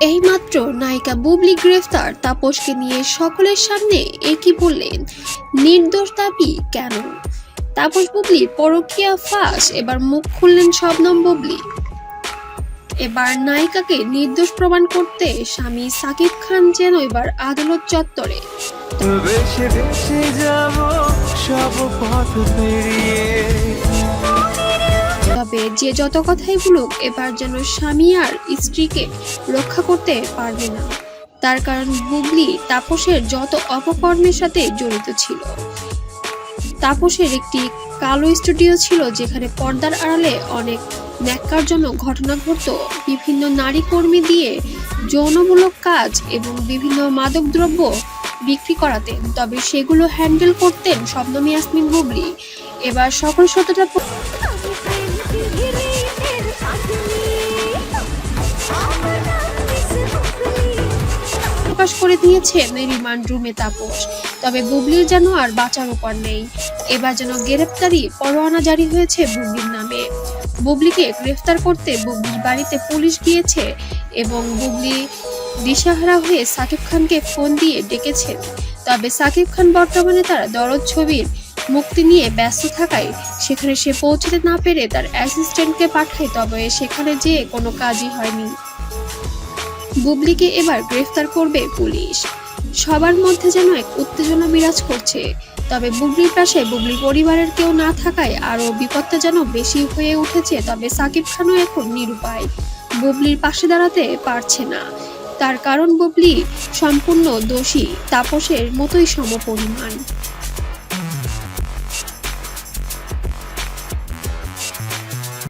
এইমাত্র নায়িকা বুবলি গ্রেফতার, তাপসকে নিয়ে সকলের সামনে একই বললেন, নির্দোষ দাবি কেন? তাপস বুবলির পরকীয়া ফাঁস, এবার মুখ খুললেন শবনম বুবলি। এবার নায়িকাকে নির্দোষ প্রমাণ করতে স্বামী সাকিব খান যেন এবার আদালত চত্বরে। যাব, সব পথ পেরিয়ে তবে যে যত কথাই বলুক, এবার যেন স্বামী আর স্ত্রীকে রক্ষা করতে পারবে না। তার কারণ বুবলি তাপসের যত অপকর্মের সাথে জড়িত ছিল। তাপসের একটি কালো স্টুডিও ছিল যেখানে পর্দার আড়ালে অনেক ন্যাক্কারজনক ঘটনা ঘটত। বিভিন্ন নারী কর্মী দিয়ে যৌনমূলক কাজ এবং বিভিন্ন মাদকদ্রব্য বিক্রি করাতেন তবে সেগুলো হ্যান্ডেল করতেন শবনম ইয়াসমিন বুবলি। এবার সকল সত্যটা প্রকাশ করে দিয়েছেন রিমান্ড রুমে তাপস। তবে বুবলির যেন আর বাঁচার উপর নেই। এবার যেন গ্রেফতারি পরোয়ানা জারি হয়েছে বুবলির নামে। বুবলিকে গ্রেফতার করতে বুবলির বাড়িতে পুলিশ গিয়েছে এবং বুবলি দিশাহারা হয়ে সাকিব খানকে ফোন দিয়ে ডেকেছেন। তবে সাকিব খান বর্তমানে তার দরদ ছবির মুক্তি নিয়ে ব্যস্ত থাকায় সেখানে সে পৌঁছতে না পেরে তার অ্যাসিস্ট্যান্টকে পাঠায়, তবে সেখানে যেয়ে কোনো কাজই হয়নি। বুবলিকে এবার গ্রেফতার করবে পুলিশ। সবার মধ্যে যেন এক উত্তেজনা বিরাজ করছে। তবে বুবলির পাশে বুবলি পরিবারের কেউ না থাকায় আরও বিপদটা যেন বেশি হয়ে উঠেছে, তবে সাকিব খানও এখন নিরুপায়। বুবলির পাশে দাঁড়াতে পারছে না। তার কারণ বুবলি সম্পূর্ণ দোষী, তাপসের মতোই সমপরিমাণ।